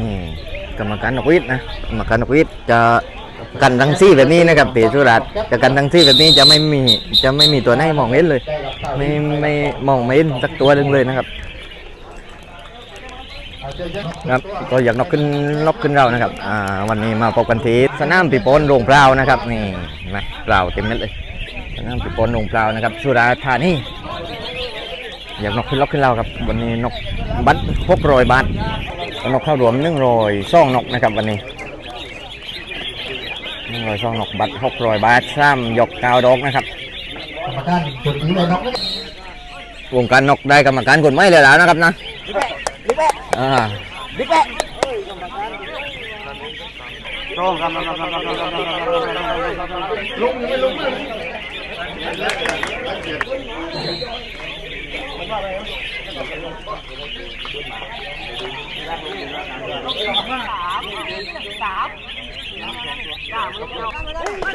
อืมกรรมการนกหวิดนะกรรมการนกหวิดจะกันทั้งซี่แบบนี้นะครับตีสุรัตน์จะกันทั้งซี่แบบนี้จะไม่มีจะไม่มีตัวไหนมองเห็นเลย ไม่ไม่มองไม่เห็นสักตัวหนึงเลยนะครับครับก็อยากนกขึ้นนกขึ้นเรานะครับอ่าวันนี้มาพบกันที่สนามปีโปนโรงเปล่านะครับนี่เห็นไหมเปล่าเต็มเม็ดเลยสนามปีโปนโรงเปล่านะครับสุราษฎร์ธานี อยากนกขึ้นนกขึ้นเราครับ วันนี้นกบัตรหกร้อยบาทนกข้าวรวมหนึ่งร้อยซ่องนกนะครับวันนี้หนึ่งร้อยซ่องนกบัตรหกร้อยบาทซ้ำยกกาวดอกนะครับกรรมการจุดนี้เลยน้องวงการนกได้กรรมการคนไม่เลยแล้วนะครับนะอ่า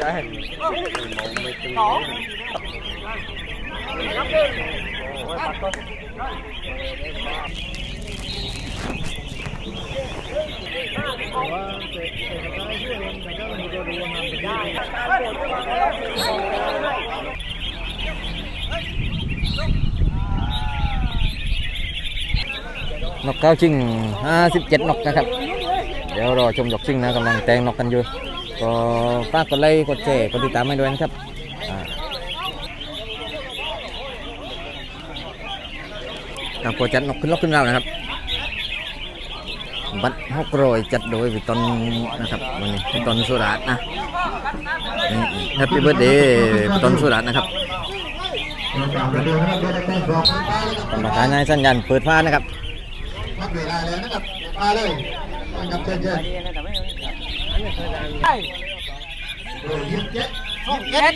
trái hình một mười tư Thank you. นกเก้าชิง57นกนะครับ เดี๋ยวรอชมยกชิงนะกำลังแต่งนกกันอยู่ ก็ฝากกดไลค์กดแชร์กดติดตามให้ด้วยนะครับกับโปรจัดนกขึ้นลกขึ้นเรานะครับ บัตรหกร้อยจัดโดยวิตอนนะครับวันนี้วิตอนสุราษฎร์นะแฮปปี้เบิร์ดเดย์วิตอนสุราตนะครับเดินตามเดินะครับเดินแต้มสองกรรมการให้สัญญาณเปิดฟ้านะครับ นับเวลาเลยนะครับมาเลยนะครับเชิญเชิญโอ้ยยิ้มเจ็ด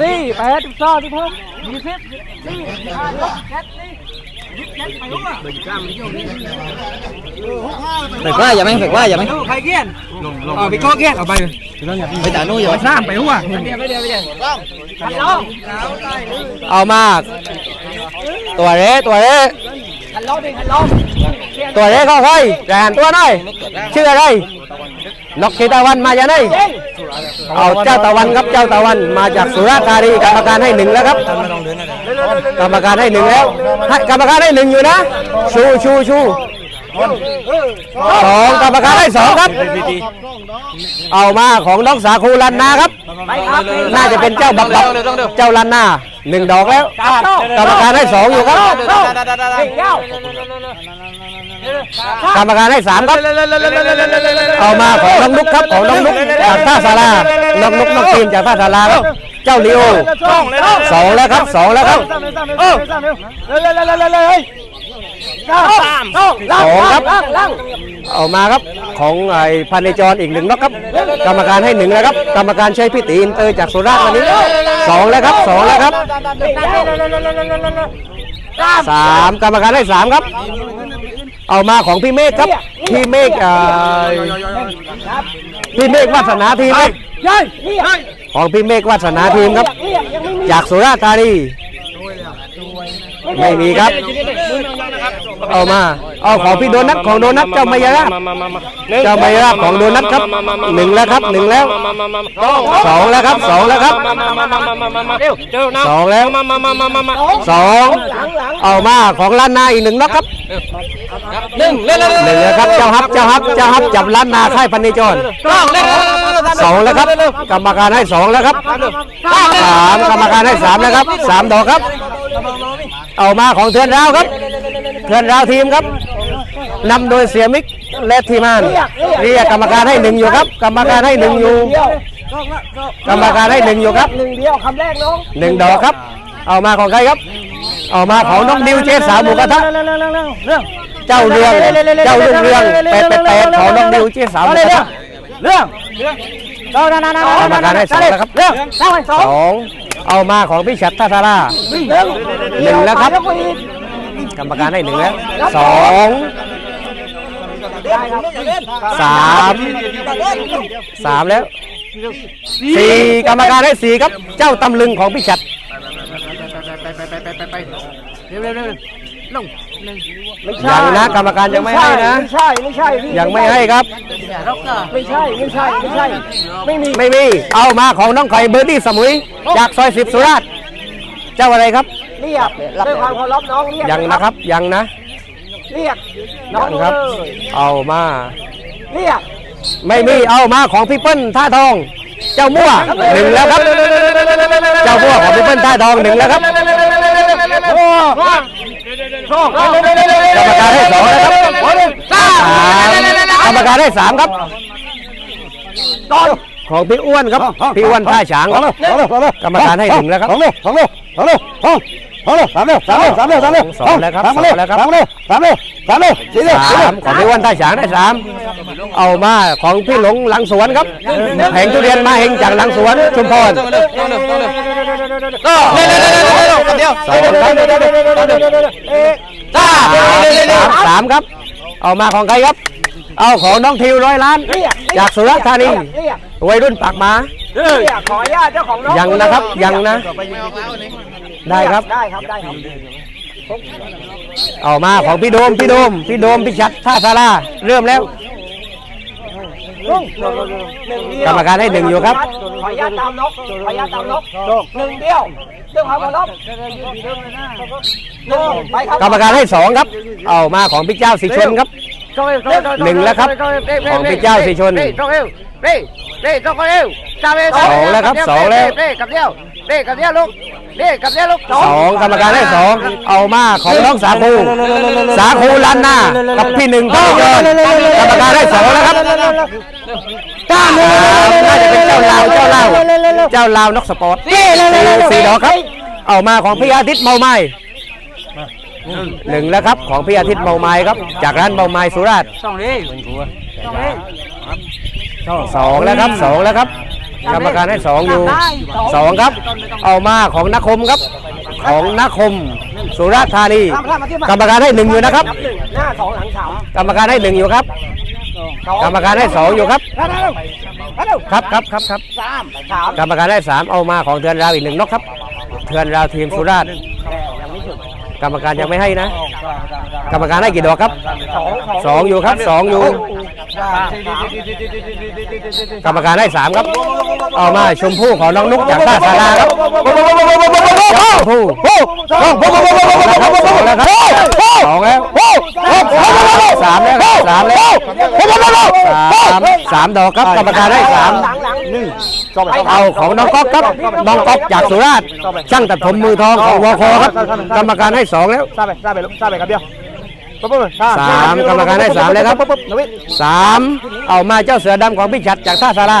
สี่แปดสิบสองสิบหกยี่สิบสี่ห้าหกเจ็ดสี่ยี่สิบเจ็ดไปรู้อะเปิดฟ้าอย่าไหมเปิดฟ้า อย่าไหมใครเกี้ยนเอาไปโก้เกี้ยนเอาไปไปจ่านู้นอย่าไหมสามไปรู้อะเดี๋ยวไปเดี๋ยวไปเดี๋ยวฮัลโหลเอามากตัวเดิฮัลโหลตัวเขาค่อยแกนตัวหน่อยชื่ออะไรนกขีตะวันมาจากไหนเอาเจ้าตะวันครับเจ้าตะวันมาจากสุราษฎร์ธานีกรรมการให้หนึ่งแล้วครับกรรมการให้หนึ่งแล้วให้กรรมการให้หนึ่งอยู่นะ ชูชูชูสองกรรมการให้สองครับ เอามาของน้องสาคูลันนาครับ ไปครับ น่าจะเป็นเจ้าบักบักเจ้าลันนาหนึ่งดอกแล้วกรรมการให้สองอยู่ครับเฮ้ยเก้ากรรมการให้สามครับเอามาของน้องนุกครับของน้องนุกจากท่าสาราน้องนุกน้องทีมจากท่าสาราครับเจ้าลีโอสองแล้วครับสองแล้วครับเออ สามสองสองครับล่างล่างเอามาครับของไอ้พันในจรอีกหนึ่งนกครับ กรรมการให้หนึ่งแล้วครับ กรรมการใช้พี่ตีนเตยจากสุราษฎร์วันนี้สองแล้วครับสองแล้วครับสามกรรมการให้สามครับ เอามาของพี่เมฆครับพี่เมฆเอ่อพี่เมฆวาสนาทีมครับยัยเรียกของพี่เมฆวาสนาทีมครับเรียกยังไม่มีจากสุราษฎร์ธานี ไม่มีครับ เอามา เอาของพี่โดนัทของโดนัทเจ้ามายาราบเจ้ามายาราบของโดนัทครับหนึ่งแล้วครับหนึ่งแล้วสองแล้วครับสองแล้วครับสองแล้วสองเอามาของล้านนาอีกหนึ่งนักครับหนึ่งหนึ่งแล้วครับเจ้าฮับเจ้าฮับเจ้าฮับจับล้านนาค่ายพันนิจรสองแล้วครับ กรรมการให้สองแล้วครับสามกรรมการให้สามแล้วครับสามดอกครับ เอามาของเทือนราวครับเทือนราวทีมครับนำโดยเสียมิกและทีมานเรียกกรรมการให้หนึ่งอยู่ครับ กรรมการให้หนึ่งอยู่ กรรมการให้หนึ่งอยู่ครับหนึ่งเดียวคำแรกน้องหนึ่งดอกครับ เอามาของใครครับ เอามาของน้องดิวเจสาวหมูกระทะเรื่องเรื่องเรื่องเรื่องเจ้าเรืองเจ้ารุ่งเรืองแปดแปดแปดของน้องดิวเจสาวหมูกระทะเรื่องเรานานานากรรมการให้สองแล้วครับเรื่องสองสองสอง เอามาของพี่ชัดท่าทาร่าหนึ่งแล้วครับกรรมการให้หนึ่งแล้วสองสามสามแล้วสี่กรรมการได้สี่ครับ เจ้าตำลึงของพี่ชัดเร็วเร็วเร็วลง หนึ่งไม่ใช่ยังนะกรรมการยังไม่ให้นะ ไม่ใช่ไม่ใช่พี่ยังไม่ให้ครับไม่ใช่ไม่ใช่ไม่ใช่ไม่มีไม่มี เอามาของน้องไข่เบอร์ดี้สมุย จากซอยสิบสุราษฎร์เจ้าอะไรครับ เรียกด้วยความเคารพน้องเรียกยังนะครับยังนะ เรียกน้องครับ เอามา เรียกไม่มีเอามาของพี่เปิ้ลท่าทอง เจ้ามั่วหนึ่งแล้วครับ เจ้ามั่วของพี่เปิ้ลท่าทองหนึ่งแล้วครับกรรมการให้สองนะครับกรรมการให้สามครับของพี่อ้วนครับพี่อ้วนท่าฉางครับกรรมการให้หนึ่งแล้วครับ สามเลยสามเร็วสามเร็วสามเร็วสามเร็วสองแล้วครับสามเร็วสามเร็วสามเร็วสามเร็วสี่เร็วสามของพี่วันท่าฉางได้สามเอามาของพี่หลงหลังสวนครับแผงทุเรียนมาเฮงจากหลังสวนชุมพรสองครับสามครับ เอามาของใครครับ เอาของน้องทิวร้อยล้าน จากสุราษฎร์ธานีวัยรุ่นปากหมาขอญาตเจ้าของน้องยังนะครับยังนะ ได้ครับ ได้ครับได้ครับเอามาของพี่โดมพี่โดมพี่โดมพี่ชัดท่าซาลาเริ่มแล้ว ลุงงกรรมการให้หนึ่งอยู่ครับ ขอยนุาตามนกขอยนุาตามนกหนึ่งเดียวเรื่องควาหนึ่งไปครับกรรมการให้สองครับ เอามาของพี่เจ้าสีชนครับหนึ่งแล้วครับ ของพี่เจ้าสีชนเร่เร่ต้องเร็วสองแล้วครับสองแล้วเร่กับเดียวเร่กับเดียวลุงี่กับได้ลูกสองกรรมการได้สองเอามาของน้องสาคูสาคูลันหน้ากับพี่หนึ่งพี่เกินกรรมการได้สองแล้วครับจ้าเลยน่าจะเป็นเจ้าเล่าเจ้าเล่าเจ้าเล่านกสปอร์ตสี่ดอกครับ เอามาของพี่อาทิตย์เมาไม้หนึ่งแล้วครับของพี่อาทิตย์เมาไม้ครับ จากร้านเมาไม้สุราษฎร์สองเลยสองแล้วครับสองแล้วครับ กรรมการให้สองอยู่สองครับ เอามาของนคมครับ ของนคม สุราษฎร์ธานี กรรมการให้หนึ่งอยู่นะครับ หน้าสองหลังสามกรรมการให้หนึ่งอยู่ครับ กรรมการให้สองอยู่ครับ ครับครับครับครับสามกรรมการให้สามเอามาของเทือนราวอีกหนึ่งนกครับ เทือนราวทีมสุราษฎร์ กรรมการยังไม่ให้นะ กรรมการให้กี่ดอกครับสองอยู่ครับสองอยู่ กรรมการให้สามครับ เอามาชมพู่ของน้องนุ๊กจากท่าสาราครับชมพู่สองแล้วสามแล้วสามแล้วสามสามดอกครับกรรมการให้สามหนึ่ง เอาของน้องก๊อกครับน้องก๊อกจากสุราษฎร์ช่างตัดผมมือทองของวคครับกรรมการให้สองแล้วทราบไปทราบไปทราบไปครับเดียวสามกรรมการให้สามเลยครับสามเอามาเจ้าเสือดำของพี่ชัดจากท่าสารา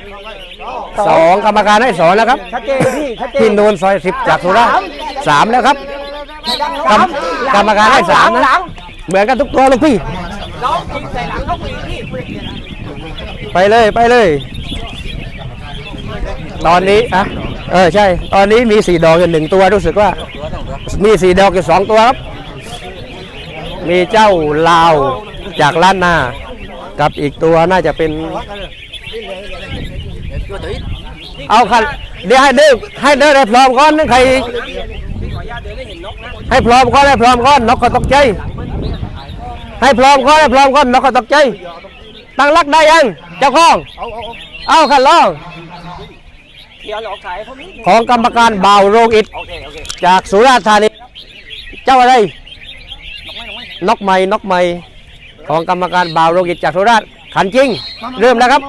สองกรรมการให้สองแล้วครับชัดเจนพี่ชัดเจนพี่นูนซอยสิบจากสุราษฎร์สามแล้วครับกรรมกรรมการให้สามนะหลังเหมือนกันทุกตัวลูกพี่น้องยิงใส่หลังน้องยิงพี่ไปเลยไปเลย ตอนนี้อะเออใช่ ตอนนี้มีสี่ดอกอยู่หนึ่งตัวรู้สึกว่า มีสี่ดอกอยู่สองตัวครับ มีเจ้าลาวจากล้านนา กับอีกตัวน่าจะเป็น เอาคันเดี๋ยวให้เดินให้เดินให้พร้อมก่อนนึงใครให้พร้อมก่อนให้พร้อมก่อนนกก็ตกใจ ให้พร้อมก่อนให้พร้อมก่อนนกก็ตกใจ ตั้งรักได้ยังเจ้าของเอาขันลองเทียวหลอกขายของกรรมการบ่าวโรงอิฐโอเคโอเคจากสุราษฎร์ธานีเจ้าอะไรนกไม้นกไม้ของกรรมการบ่าวโรงอิฐจากสุราษฎร์ขันจริง เริ่มแล้วครับ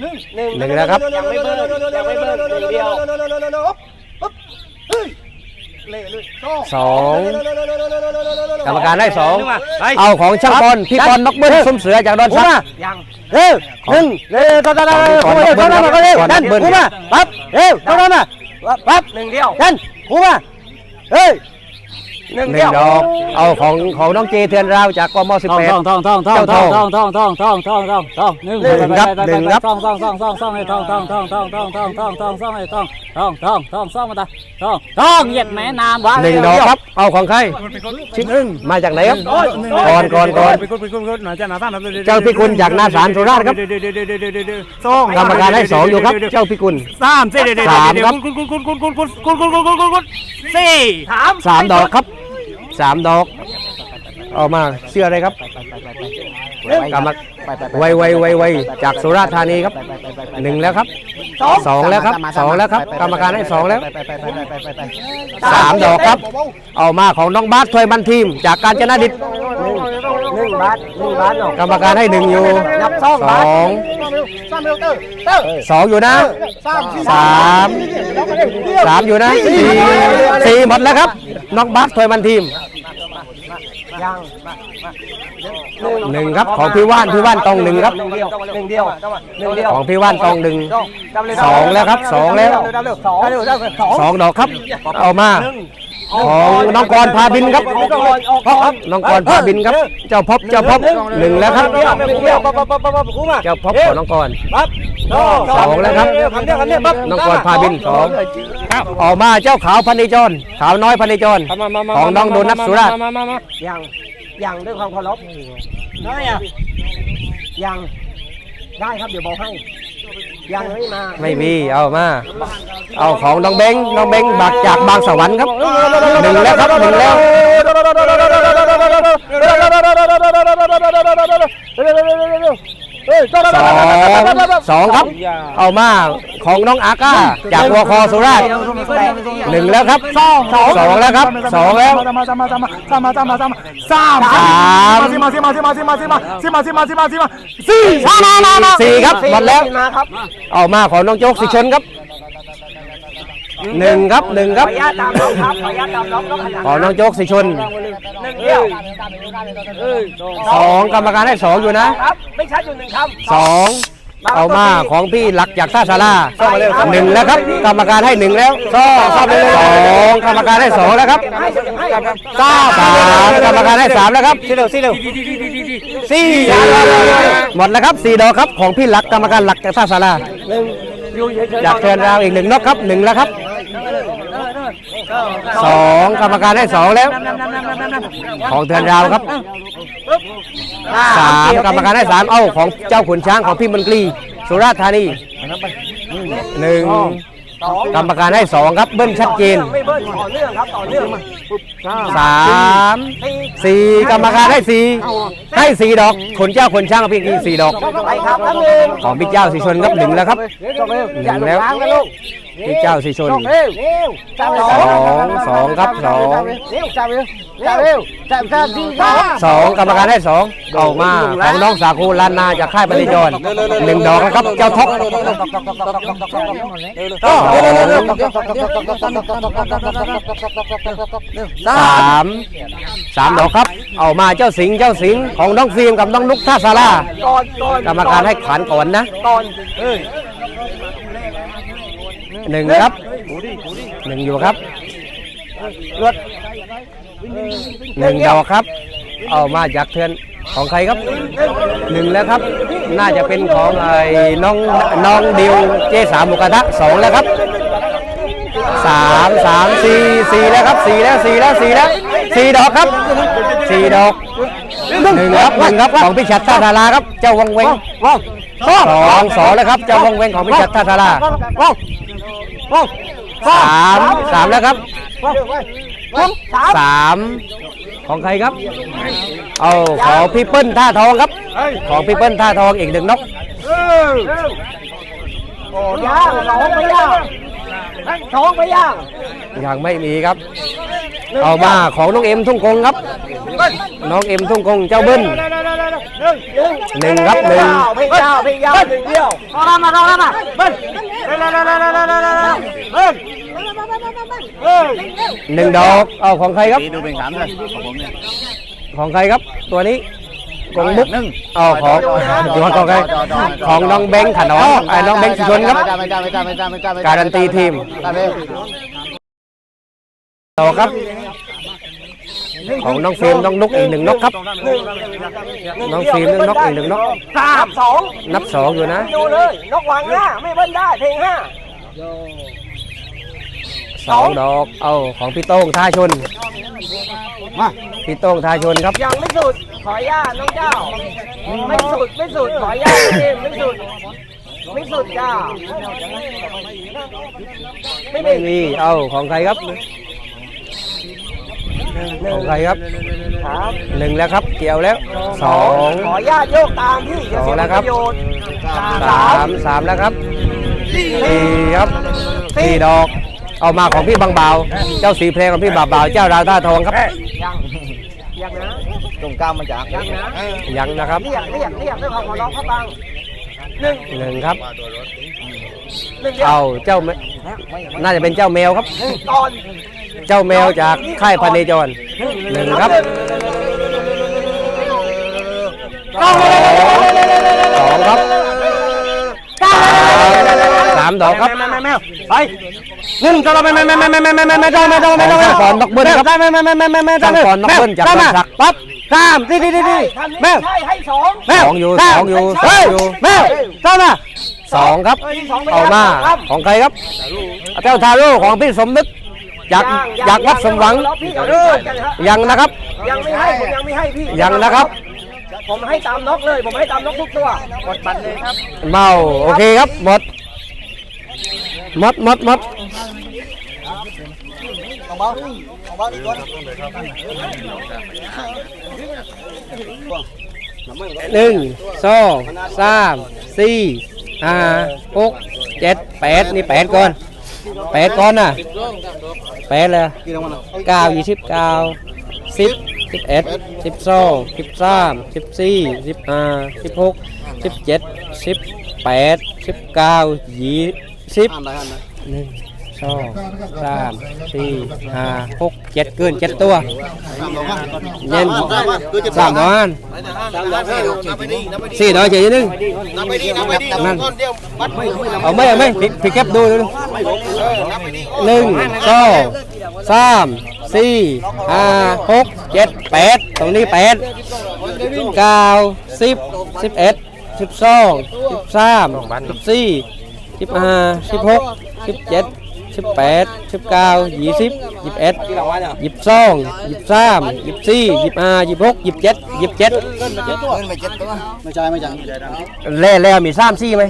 หนึ่งหนึ่งแล้วครับยังไม่เบิร์ยังไม่เบิร์หนึ่งเดียวสองกรรมการได้สองไปเอาของช่างบอลพี่บอลนกเบิ้ลซุ้มเสือจากดอนซักยังเร็วหนึ่งเร็วตอนนั้นเร็วเข้ามาเร็วเข้ามาเร็วดันกูมาปั๊บเร็วเข้ามาปั๊บหนึ่งเดียวดันกูมาเฮ้ย หนึ่งหเดีนึ่ยงวดอก เอาของของน้องเจเทือนราวจากกมสิบทองแปดทองทองทองทองทองทองทองทองทองทองทองทองหนึ่งหนึ่งครับหนึ่งครับทองทองทองทองทองให้ทองทองทองทองทองทองทองทองทองให้ทองทองทองทองทองมาตาทองทองเหยียดแม่นามวะหนึ่งดอกครับ เอาของใครชิดมาจากไหนครับก่อนก่อนก่อนไปกุดไปกุดกุดหน่อยจ้าหน้าท่านเจ้าพิกุลจากนาสารสุราษฎร์ครับสองกรรมการให้สองอยู่ครับ เจ้าพิกุลสามสี่เดี๋ยวสามครับกุดกุดกุดกุดกุดกุดกุดกุดกุดกุดกุดกุดสี่ถามสามดอกครับ สามดอกเอามาเชื่ออะไรครับกรรมไวไวไวไวจากสุราษฎร์ธานีครับหนึ่งแล้วครับสองแล้วครับสองแล้วครับ กรรมการให้สองแล้วสามดอกครับ เอามาของน้องบาสถวยบันทีม จากการจนดิตหนึ่งบาทหนึ่งบาทกรรมการให้หนึ่งอยู่นับสองสองสองอยู่นะสามสามสามอยู่นะสี่สี่หมดแล้วครับน้องบาสถวยบันทีม ยังหนึ่งครับของพี่ว่านพี่ว่านตองหนึ่งครับหนึ่งเดียวหนึ่งเดียวหนึ่งเดียวของพี่ว่านตองหนึ่งจำเลยสองแล้วครับสองแล้วสองเร็วเร็วสองสองดอกครับเอามา ของน้องกรพาบินครับ น้องกรพาบินครับ เจ้าพบเจ้าพบหนึ่งแล้วครับ เจ้าพบของน้องกรสองแล้วครับ น้องกรพาบินสองออกมาเจ้าขาวพันนิจร ขาวน้อยพันนิจร ของน้องโดนัทสุราษฎร์ยังยังด้วยความเคารพได้อะยังได้ครับเดี๋ยวบอกให้ ยังไม่มาไม่มีเอามา เอาของน้องเบ้งน้องเบ้งบักจากบางสวรรค์ครับหนึ่งแล้วครับหนึ่งแล้ว สองสองครับเอามาของน้องอาก้าจากวัวคอสุราษฎร์หนึ่งแล้วครับสองสองแล้วครับสองแล้วสามสี่สี่ครับหมดแล้วมาครับเอามาของน้องโจ๊กสิชนครับ หนึ่งครับหนึ่งครับ ขออนุญาตตามน้องครับขออนุญาตตามน้องต้องขยันของน้องโจ๊กสิชนหนึ่งเดียวสองกรรมการให้สองอยู่นะครับ ไม่ชัดอยู่หนึ่งคำสองเอามาของพี่หลักจากท่าสาราหนึ่งแล้วครับ กรรมการให้หนึ่งแล้วสองสองกรรมการให้สองแล้วครับให้ให้สามกรรมการให้สามแล้วครับสี่เร็วสี่เร็วสี่หมดแล้วครับสี่ดอกครับของพี่หลักกรรมการหลักจากท่าสารา อยากเทินราวอีกหนึ่งนกครับหนึ่งแล้วครับสองกรรมการให้สองแล้ว ของเทินราวครับสามกรรมการให้สามเอ้าของเจ้าขุนช้างของพี่มนตรีสุราษฎร์ธานีหนึ่งกรรมการให้สองครับเบิ้ลชัดเจนไม่เบิ้ลต่อเนื่องครับต่อเนื่อง สามสี่กรรมการให้สี่ให้สี่ดอกขนเจ้าขนช้างของพี่อีกสี่ดอก ไปครับน้ำหนึ่งของพี่เจ้าสีชนครับหนึ่งแล้วครับหนึ่งแล้วพี่เจ้าสีชนเร็วจับสองสองครับสองเร็วจับเร็วจับเร็วจับจับดีครับสองกรรมการให้สองเอามาของน้องสาคูลานนาจากค่ายปฏิจรหนึ่งดอกนะครับเจ้าท็อปสสามสามดอกครับ เอามาเจ้าสิงห์เจ้าสิงห์ของน้องฟิล์มกับน้องนุกท่าสาราก่อนก่อนกรรมการให้ขานก่อนนะก่อนหนึ่งครับหนึ่งอยู่ครับหนึ่งดอกครับ เอามาจากเทือนของใครครับหนึ่งแล้วครับ น่าจะเป็นของไอ้น้องน้องดิวเจสามหมุกระทะสองแล้วครับ สามสามสี่สี่แล้วครับสี่แล้วสี่แล้วสี่แล้วสี่ดอกครับสี่ดอกหนึ่งครับหนึ่งครับของพิชัดท่าทาราครับ เจ้าวังเวงสองสองแล้วครับ เจ้าวังเวงของพิชัดท่าทาราสามสามแล้วครับสามของใครครับ เอาของพี่เปิ้ลท่าทองครับ ของพี่เปิ้ลท่าทองอีกหนึ่งนกย่าสองไปยา งสองไปย่างยังไม่มีครับ เอามาของน้องเอ็มทุ่งกงครับ น้องเอ็มทุ่งกงเจ้าเบิ้ลหนึ่งครับหนึ่งเพลงยาวเพลงยาวหนึ่งเดียวมามามามาเบิ้ลหนึ่งดอกเอาของใครครับดูเป็นสามเลยของผมเนี่ยของใครครับตัวนี้ กงมุกเอาของตัวของใครของน้องแบงค์ขนอมไอ้น้องแบงค์สุชนครับไม่ได้ไม่ได้ไม่ได้ไม่ได้ไม่ได้การันตีทีมไม่ได้ต่อครับ ของน้องฟิล์มน้องนุกอีกหนึ่งนกครับ น้องฟิล์มหนึ่งนกอีกหนึ่งนกสามสองนับสองอยู่นะดูเลยนกวางห้าไม่เบิ้ลได้เพลงห้า สองดอก เอาของพี่โต้งท่าชน มาพี่โต้งท่าชนครับ ยังไม่สุด ขออนุญาตน้องเจ้า ไม่สุด ไม่สุด ขออนุญาตเกมไม่สุด ไม่สุดจ้า ไม่ไม่มีมี เอาของใครครับ ของใครครับ ครับหนึ่งแล้วครับ เกี่ยวแล้วสองขออนุญาตโยกตามพี่อย่าเสียสองแล้วปครับระโยชน์สามสามแล้วครับสี่ครับสี่ดอก เอามาของพี่บางเบา เจ้าสีเพลงของพี่บาเบา เจ้าดาวท่าทองครับ ยังยังนะตรงกลางมาจากยังนะยังนะครับ เรียกเรียกเรียกด้วยความขอร้องเขาบังหนึ่งหนึ่งครับหนึ่งเดียวเอาเจ้าแมน่าจะเป็นเจ้าแมวครับก่อนเจ้าแมวจากค่ายพันเนจรหนึ่งครับามดอกครับแมวแมวแมวไปหนึ่งจะเราไม่ไม่ไม่ไม่ไม่ไม่ไม่ไม่ไม่ต้องไม่ต้องไม่ต้องของสอนนกเบิ้ลครับไม่ไม่ไม่ไม่ไม่ไม่สั่งสอนนกเบิ้ลจากได้มาปั๊บสามดีดีดีดีแม่ให้สองแมวสองอยู่สองอยู่เฮ้ยสองอยู่แมวได้มาสองครับเอามาของใครครับเจ้าทาโร่ของพี่สมนึกจากจากวัดสมหวังยังนะครับ ยังไม่ให้ผมยังไม่ให้พี่ยังนะครับผมให้ตามนกเลย ผมให้ตามนกทุกตัวกดบัตรเลยครับเมาโอเคครับหมด หมดหมดหมดหนึ่งสองสามสี่ห้าหกเจ็ดแปดนี่แปดก่อนแปดก่อนน่ะแปดเลยเก้ายี่สิบเก้าสิบสิบเอ็ดสิบสองสิบสามสิบสี่สิบห้าสิบหกสิบเจ็ดสิบแปดสิบเก้ายี่ สิบหนึ่งสองสามสี่ห้าหกเจ็ดเกินเจ็ดตัวเย็นสามร้อยอันสี่ร้อยเจ็ดยี่หนึ่งนับไปดีนับไปดีนั่นคนเดียวบัดไม่คุยนะเอาไหมเอาไหมพี่พี่แคปดูดูดูนับไปดีหนึ่งสองสามสี่ห้าหกเจ็ดแปดตรงนี้แปดเก้าสิบสิบเอ็ดสิบสองสิบสามสิบสี่ สิบห้าสิบหกสิบเจ็ดสิบแปดสิบเก้ายี่สิบยี่สิบเอ็ดยี่สิบสองยี่สิบสามยี่สิบสี่ยี่สิบห้ายี่สิบหกยี่สิบเจ็ดยี่สิบเจ็ดไม่ใช่ไม่ใช่เล่แล้วมีสามสี่ไหม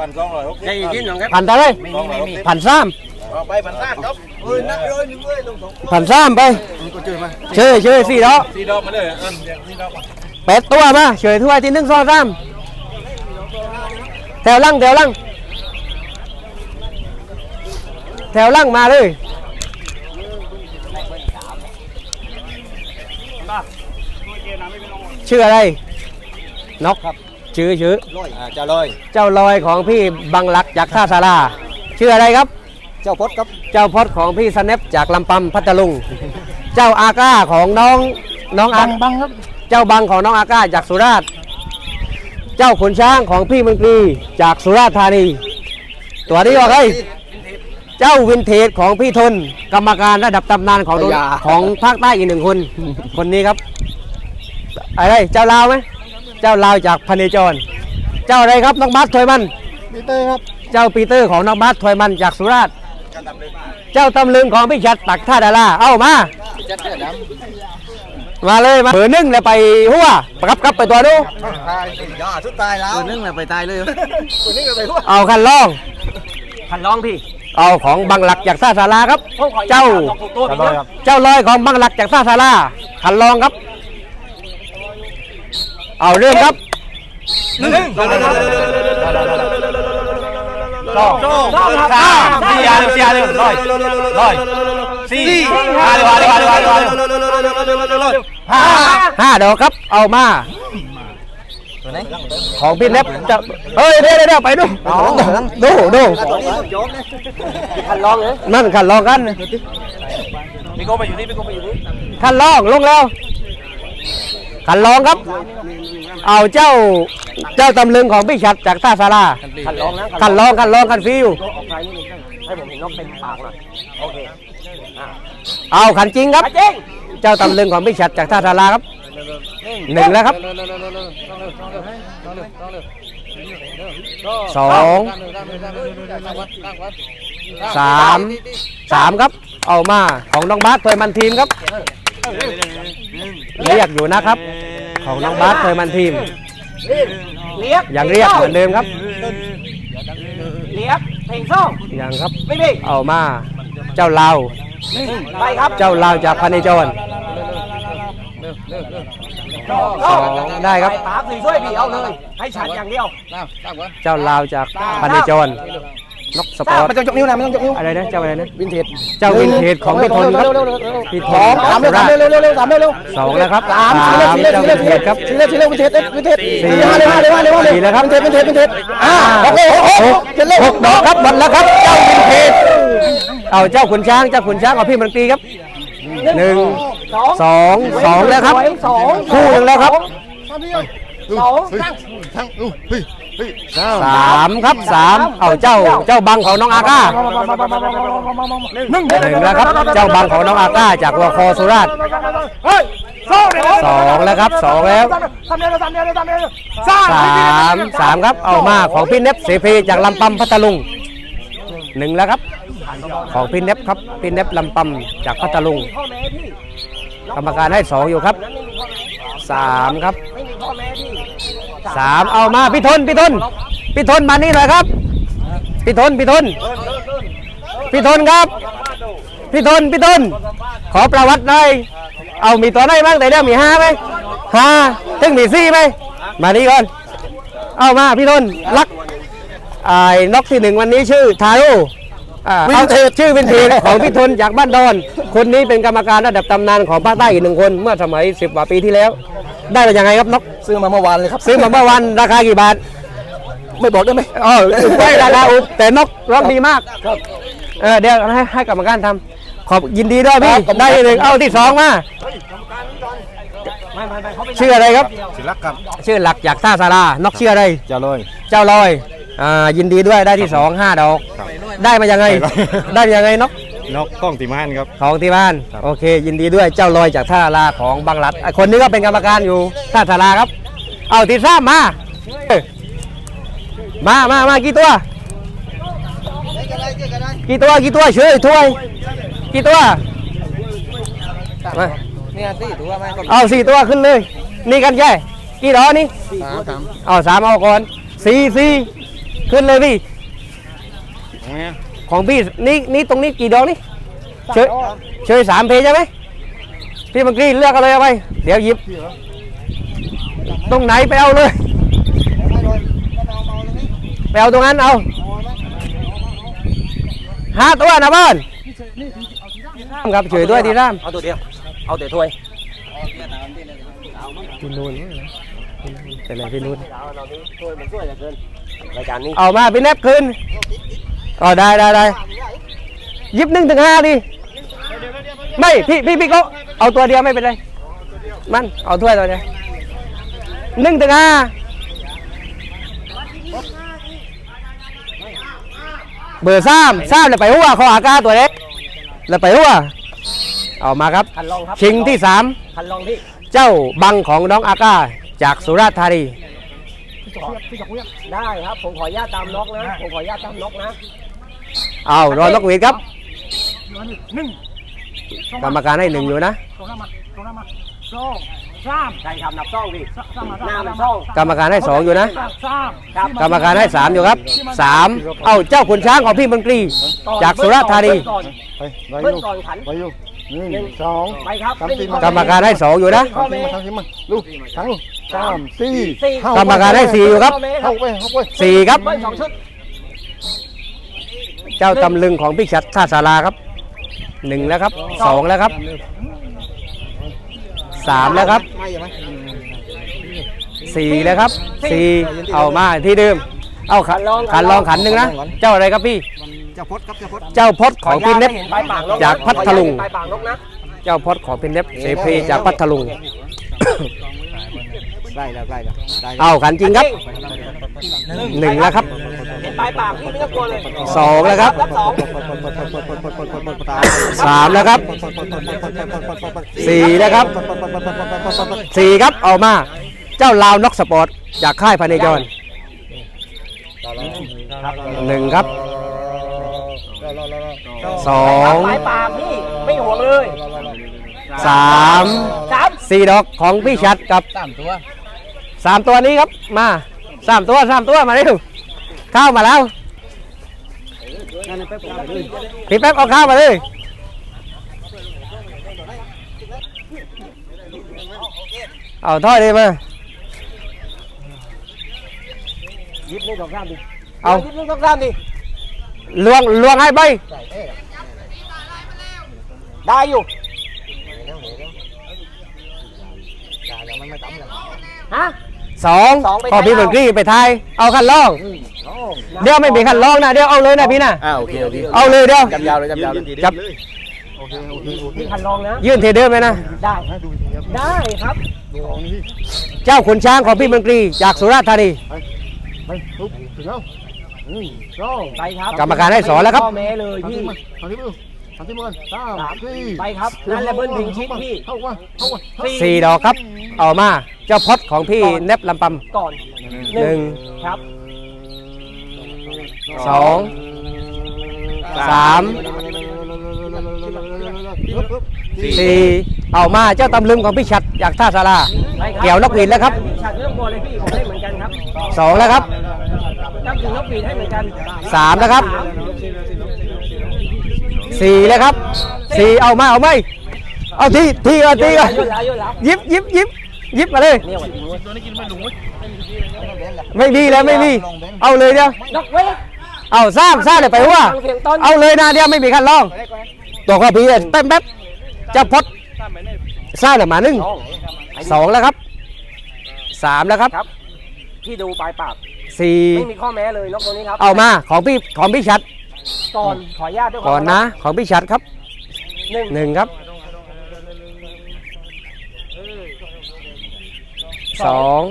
พันสองร้อยหกสิบได้ยินหรือครับพันเท่าไหรพันสามเอาไปพันสามครับเฮ้ยนับเลยหนึ่งเลยลงสองพันสามไปก็เจอมาเชยเชยสี่ดอกสี่ดอกมาเลยอันสี่ดอกแปดตัวมาเฉยถ้วยที่หนึ่งสองสามแถวล่างแถวล่าง แถวล่างมาเลยชื่ออะไรนกครับชื่อชื่ออ่าจะลอย เจ้าลอยของพี่บังลักจากท่าสาราชื่ออะไรครับ เจ้าพดครับ เจ้าพดของพี่สแนปจากลำปำพัทลุง เจ้าอาก้าของน้องน้องอาบังครับ เจ้าบังของน้องอาก้าจากสุราษฎร์ เจ้าขุนช้างของพี่มังกรีจากสุราษฎร์ธานี ตัวนี้ว่าใคร เจ้าวินเทจของพี่ทน กรรมการระดับตำนานของโดนของภาคใต้อีกหนึ่งคน คนนี้ครับ อะไรเจ้าลาวไหมเจ้าลาวจากพเนจร เจ้าอะไรครับน้องบัสถวยมัน ปีเตอร์ครับเจ้าปีเตอร์ของน้องบัสถวยมันจากสุราษฎร์เจ้าตำลึงของพี่ชัดตักท่าดาราเอ้ามา จัดเสื้อดมาเลยมาเบอร์หนึ่งเลยไปหัวประกับกับไปตัวดูำตายยาสุดตายแล้วนึ่งเลยไปตายเลยนึ่งเลยไปหัวเอาคันล่องขันร้องพี่ เอาของบังหลักจากท่าสาราครับ เจ้า เจ้าลอยของบังหลักจากท่าสาราคันลองครับ เอาเรื่องครับหนึ่งสองสองสามสี่อาร์สี่อาร์ลอยลอยสี่ห้าเดี๋ยวเดี๋ยวเดี๋ยวเดี๋ยวห้าห้าดอกครับ เอามา ของพี่เล็บจะเฮ้ยเดี๋ยวเดี๋ยวไปดูดูดูขันร้องเลยนั่นขันลองกันพี่โก้ไปอยู่นี่พี่โก้ไปอยู่นี่ขันลองลงแล้วขันลองครับ เอาเจ้าเจ้าตำลึงของพี่ชัดจากท่าสาราขันร้องนะขันลองขันลองขันฟิวออกไฟนิดนึงให้ผมเห็นนกเต็มปากหน่อยโอเคอะเอาขันจริงครับจริงเจ้าตำลึงของพี่ฉัดจากท่าทาราครับ หนึ่งแล้วครับสองสามสามครับ เอามาของน้องบาสเคยมันทีมครับเรียกอยู่นะครับ ของน้องบาสเคยมันทีมเลียกยังเรียกเหมือนเดิมครับเลียกเพลงซ่องยังครับไม่มีเอามา เจ้าลาวไปครับ เจ้าลาวจากพันนิจร สองได้ครับปปามสีช่วยพี่เอาเลย ให้ฉันอย่างเดียวเจ้าลาวจากพันนิจรนกสปอร์ตม่ต้องยกนิ้วนะไม่ต้องยกนิ้วอะไรนะเจ้าอะไรนะวินเทจเจ้าวินเทจของพี่ทนครับพี่ทนสามเร็วสามเร็วเร็วเร็วสามเร็วเร็วสองแล้วครับสามสี่เร็วสี่เร็วสี่เร็วนเทจครับสี่เร็วสี่เร็ววินเทจวินเทจสี่ห้าเร็วห้าเร็วห้าเร็วห้าเร็วสี่แล้วครับวินเทจวินเทจวินเทจอ่าโอเคโอ้โหกเจ็ดเร็วหกดอกครับหมดแล้วครับเจ้าวินเทจเอาเจ้าขุนช้างเจ้าขุนช้างเอาพี่มันตีครับหนึ่ง สองสองแล้วครับ สองคู่หนึ่งแล้วครับสองทั้งอู้เฮ้ยเฮ้ยสามสามครับสามเอาเจ้าเจ้าบังของน้องอาก้าหนึ่งหนึ่งแล้วครับ เจ้าบังของน้องอาก้าจากวัวคอสุราษฎร์เฮ้ยสองเร็วสองแล้วครับสองแล้วสามเร็วสามเร็วสามเร็วสามสามสามครับเอามาของพี่เนฟเสพีจากลำปำพัทลุงหนึ่งแล้วครับ ของพี่เนฟครับพี่เนฟลำปำจากพัทลุงพ่อแม่พี่ กรรมการให้สองอยู่ครับสามครับไม่มีพ่อแม่พี่สามเอามาพี่ทนพี่ทนพี่ทนมานี่หน่อยครับพี่ทนพี่ทนพี่ทนครับพี่ทนพี่ทนขอประวัติหน่อยเอามีตัวไหนบ้างแต่เดิมมีห้าไหมห้าถึงมีสี่ไหมมานี่ก่อนเอามาพี่ทนรักไอ้นกที่หนึ่งวันนี้ชื่อทาโร่ อ่าเอาชื่อวินเทจของพี่ทนจากบ้านดอน คนนี้เป็นกรรมการระดับตำนานของภาคใต้อีกหนึ่งคน เมื่อสมัยสิบกว่าปีที่แล้ว ได้มายังไงครับนกซื้อมาเมื่อวานเลยครับซื้อมาเมื่อวันราคากี่บาทไม่บอกได้ไหมอ๋อไม่ราคาอุบแต่นกร้องดีมากเออเดี๋ยวให้ให้กรรมการทำขอบยินดีด้วยพี่ได้หนึ่งเอาที่สองมาไม่ไม่ไม่เขาเป็นชื่ออะไรครับศิลักครับชื่อหลักจากท่าสารานกชื่ออะไรจะเลยเจ้าลอย อ่ายินดีด้วยได้ที่สองห้าดอก ครับ ได้มายังไง ได้มายังไงนกนกกล้องติมานครับ ของที่บ้าน ครับ โอเค ยินดีด้วยเจ้าลอยจากท่าสาราของบางรัดไอ้คนนี้ก็เป็นกรรมการอยู่ท่าสาราครับ เอาที่สามมาเอ้ยมามามากี่ตัว กี่ตัวกี่ตัวช่วยถ้วย กี่ตัวมาเนี่ยสี่ตัวไหมเอาสี่ตัวขึ้นเลย นี่กันแค่กี่ดอกนี่ สามสามเอาสามเอาก่อนสี่สี่ ขึ้นเลยพี่ ของพี่นี่นี่ตรงนี้กี่ดอกนี่เชยเชยสามเพใช่ไหมพี่เมื่อกี้เลือกเอาเลยเอาไป เดี๋ยวหยิบ ตรงไหนไปเอาเลยไปเอาตรงนั้นเอาห้าตัวนะบ้านครับช่วยด้วยดีร่ามเอาตัวเดียว เอาแต่ถ้วยพี่นูนเป็นไรพี่นูนถ้วยมันช่วยเหลือเกิน รายการนี้เอามาพี่แนบคืนอ๋อได้ได้ได้หยิบหนึ่งถึงห้าดิไม่พี่พี่พี่ก็เอาตัวเดียวไม่เป็นไรมันเอาถ้วยตัวเดียวหนึ่งถึงห้าเบอร์สามสามเลยไปหัวเขาอากาตัวเล็กเลยไปหัวเอามาครับคันลองครับชิงที่สามคันลองพี่เจ้าบังของน้องอากาจากสุราษฎร์ธานี ได้ครับ ผมขออนุญาตตามนกนะ ผมขออนุญาตตามนกนะเอารอนกหวีดครับกรรมการให้หนึ่งอยู่นะใช่ครับนับซ่องพี่หน้ามันซ่องกรรมการให้สองอยู่นะครับกรรมการให้สามอยู่ครับสามเอาเจ้าขุนช้างของพี่มนตรี จากสุราษฎร์ธานี ไปไปอเบิ้ลยู่ก่อนขัน ไปอยู่หนึ่งสองไปครับ สามสี่กรรมการให้สองอยู่นะทำสิมาทำสิมาลูกทั้งลูก สามสี่สี่เข้ากรรมการให้สี่อยู่ครับ เข้าไปเข้าไปสี่ครับ เบิ้ลสองชุดเจ้าตำลึงของพี่ชัดท่าสาราครับหนึ่งแล้วครับสองแล้วครับสามแล้วครับสี่แล้วครับสี่เอามาที่เดิม เอาขันขันลองขันหนึ่งนะ เจ้าอะไรครับพี่ เจ้าพดครับเจ้าพดเจ้าพดของพี่เน็ตขออญาตให้เห็นปลายปากนกนะจากพัทลุงปลายปากนกนะเจ้าพดของพี่เน็ตเสเพจากพัทลุง ได้แล้วได้แล้วได้เอาขันจริงครับหนึ่งแล้วครับปลายปากพี่ไม่ต้องกลัวเลยสองแล้วครับรับสองสามแล้วครับสี่แล้วครับสี่ครับเอามา เจ้าลาวน็อกสปอร์ตจากค่ายพาเนจรหนึ่งครับสองปลายปากพี่ไม่ห่วงเลยสามสามสี่ดอกของพี่ชัดกับสามตัว สามตัวนี้ครับมาสามตัวสามตัวมาเร็วเข้ามาแล้วพี่แป๊บเอาข้าวมาเลยเอาถ้อยดีมายิบหนึ่งสองสามดิเอายิบหนึ่งสองสามดิลวงลวงให้ใบได้อยู่ฮะ สองสองไปพอพี่ไทยเหมือนกี้ไปไทยเอาคันลอง เดี๋ยวไม่มีคันลองนะเดี๋ยวเอาเลยนะพี่นะอ่าโอเคโอเคเอาเลยเดี๋ยวจับยาวเลยจับยาวเลยจับ มีคันลองนะ ยื่นเทเดิมไหมนะได้ได้ครับเจ้าขุนช้างของพี่เหมือนกี้จากสุราษฎร์ธานี ไปลุกถึงแล้วหนึ่งสองไปครับกรรมการให้สอนแล้วครับ ข้อแม้เลยสามพี่ที่มันสามที่มือสามที่มือสามสามสี่ไปครับนั่นแหละเบิ้ลพิงชิดพี่เข้ามาเข้ามาสี่ดอกครับ เอามาเจ้าพอดของพี่เน็บลำปก่อนหนึ่งครับำสองสามสี่เอามาเจ้าตำลึงของพี่ชัดจากท่าสาราไปครับเกี่ยวนกหวีดแล้วครับ ฉากเรื่องบอลเลยพี่ผมให้เหมือนกันครับสองแล้วครับตั้งถึงนกหวีดให้เหมือนกันสามแล้วครับสามสี่แล้วครับสี่เอามาเอาไหมเอาทีทีเอาทีเอาเยอะแล้วเยอะแล้วยิบยิบยิบ ยิบมาเลย เนี่ยวันนี้ไม่มีแล้วไม่มี เอาเลยเดียวนกเวทเอาซ้ำซ้ำเลยไปว่าฟังเสียงต้นเอาเลยนะเดียวไม่มีคันลอง ตัวก็พี่แป๊บแป๊บเจะพดซ้ำเลยมาหนึ่ง สองแล้วครับ สามแล้วครับ ครับ พี่ดูปลายปากสี่ ไม่มีข้อแม้เลยนกตัวนี้ครับเอามาของพี่ของพี่ชัด ก่อนขออนุญาตด้วยก่อนนะ ของพี่ชัดครับหนึ่งหนึ่งครับ สอง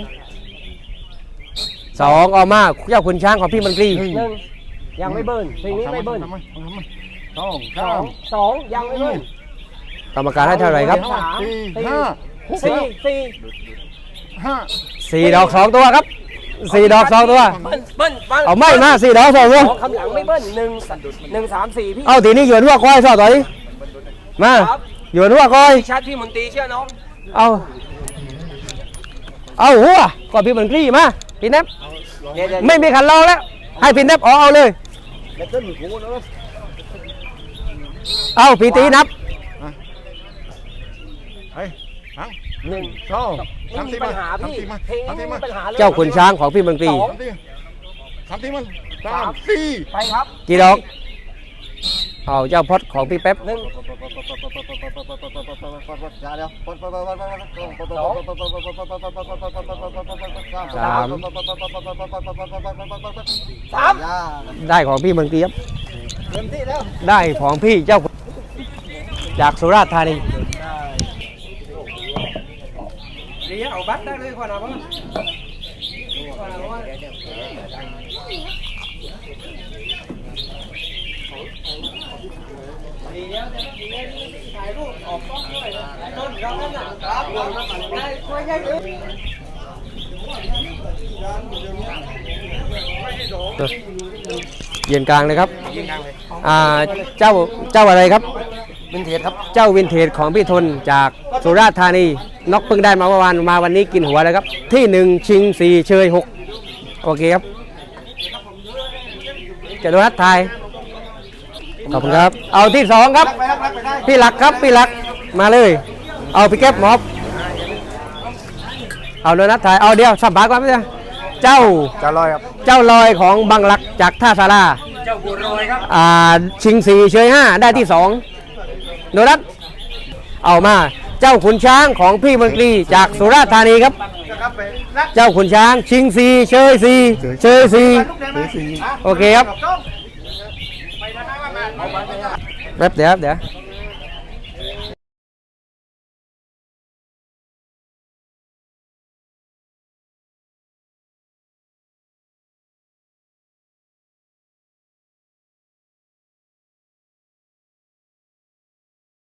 สองเอามาเจ้าขุนช้างของพี่มันตรีหนึ่งยังไม่เบิ้ลเพลงนี้ไม่เบิ้ลทำไมทำไมสองสสาองมสองยังไม่เบิ้ลกรรมการให้เท่าไหร่ครับสามสี่สี่ห้าสี่สี่ห้าสี่ดอกสองตัวครับสี่ดอกสองตัวเบิ้ลเบิ้ลฟังเอาไม่มาสี่ดอกสองตัวขอคำหลังไม่เบิ้ลหนึ่งหนึ่งสามสี่พี่เอาทีนี้หยวนหัวคอยสอดต่อยมาครับหยวนหัวคอยชัดพี่มนตรีเชื่อน้องเอา เอาหัวก่อนพี่มันตรีมาพี่เนบเดี๋ยวเดี๋ยวไม่มีขันรองแล้ว ให้พี่เนบเอาเอาเลย เอาพี่ตีนับเฮ้ยทั้งหนึ่งสองไม่มีปัญหาพี่มาเพลงสามนี้ที่ไม่มามีปัญหาเลยเจ้าขุนช้างของพี่เมืองตรีสองสามที่สามที่มันสามสี่ไปครับกี่ดอก เอาเจ้าพอดของพี่แป๊บหนึ่งอย่าเดี๋ยวสามสามได้ของพี่เมืองตรีครับเต็มที่แล้ว ได้ของพี่เจ้า จากสุราษฎร์ธานีเอาบัตรได้เลยคน เอาบ้างเย็นกลางเลยครับอ่าเจ้าเจ้าอะไรครับวินเทจครับเจ้าวินเทจของพี่ทนจากสุราษฎร์ธานีนกเพิ่งได้มาเมื่อวานมาวันนี้กินหัวแล้วครับ ที่หนึ่งชิงสี่เชยหกโอเคครับจะโดนัดทาย ขอบคุณครับ เอาที่สองครับ พี่หลักครับ พี่หลัก มาเลย เอาพี่แก๊ปหมอบ เอาโดนัดทาย เอาเดียวสัมภาษณ์ก่อนพี่เจ้า จะลอยครับ เจ้าลอยของบังหลักจากท่าสาราอ่า ชิงสี่เชยห้าได้ที่สองโดนัท เอามา เจ้าขุนช้างของพี่มนตรีจากสุราษฎร์ธานีครับ เจ้าขุนช้าง ชิงสี่เชยสี่เชยสี่เฮ้ยสี่โอเคครับ แป๊บเดี๋ยวครับเดี๋ยว